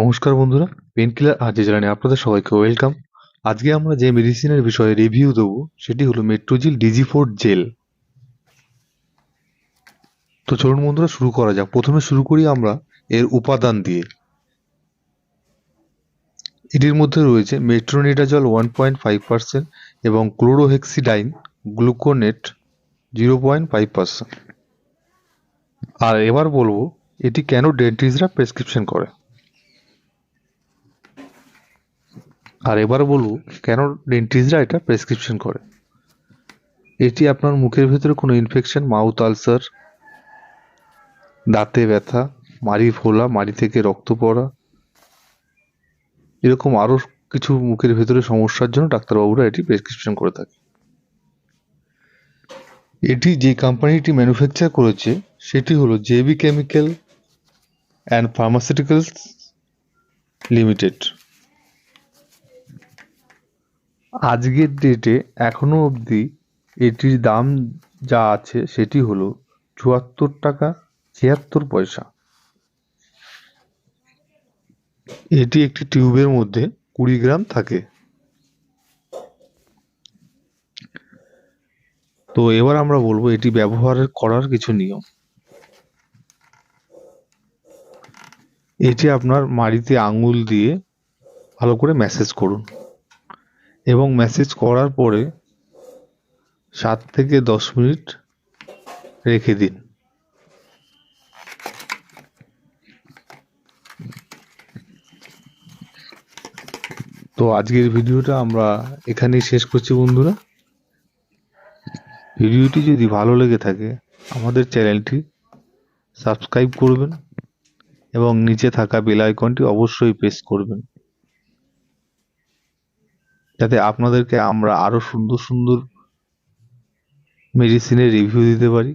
নমস্কার বন্ধুরা পেনকিলার আর জানে আপনাদের সবাইকে ওয়েলকাম আজকে আমরা যে মেডিসিনের বিষয়ে রিভিউ দেবো, সেটি হলো মেট্রোজিল ডিজি ফোর জেল তো চলুন বন্ধুরা, শুরু করা যাক। প্রথমে শুরু করি আমরা এর উপাদান দিয়ে। এটির মধ্যে রয়েছে metronidazole one point five percent এবং chlorhexidine gluconate zero point five percent আর এবার বলব, এটি কেন ডেন্টিস্টরা প্রেসক্রিপশন করে? আর এবার বলব, কেন ডেন্টিস্টরা এটা প্রেসক্রিপশন করে? এটি আপনার মুখের ভেতরে কোনো ইনফেকশন মাউথ আলসার দাঁতে ব্যথা, মাড়ি ফোলা, মাড়ি থেকে রক্ত পড়া, এরকম আরও কিছু মুখের ভেতরে সমস্যার জন্য ডাক্তারবাবুরা এটি প্রেসক্রিপশন করে থাকে। এটি যে কোম্পানিটি ম্যানুফ্যাকচার করেছে, সেটি হলো JB chemical and pharmaceuticals limited আজকের ডেটে এখনও অবধি এটির দাম যা আছে সেটি হলো চুয়াত্তর টাকা ছিয়াত্তর পয়সা। এটি একটি টিউবের মধ্যে কুড়ি গ্রাম থাকে। তো এবার আমরা বলব এটি ব্যবহার করার কিছু নিয়ম। এটি আপনার মাড়িতে আঙুল দিয়ে ভালো করে ম্যাসেজ করুন। এবং ম্যাসেজ করার পরে সাত থেকে দশ মিনিট রেখে দিন। তো আজকের ভিডিওটা আমরা এখানেই শেষ করছি বন্ধুরা। ভিডিওটি যদি ভালো লেগে থাকে, আমাদের চ্যানেলটি সাবস্ক্রাইব করবেন এবং নিচে থাকা বেল আইকনটি অবশ্যই প্রেস করবেন। যাতে আপনাদেরকে আমরা আরও সুন্দর সুন্দর মেডিসিনের রিভিউ দিতে পারি।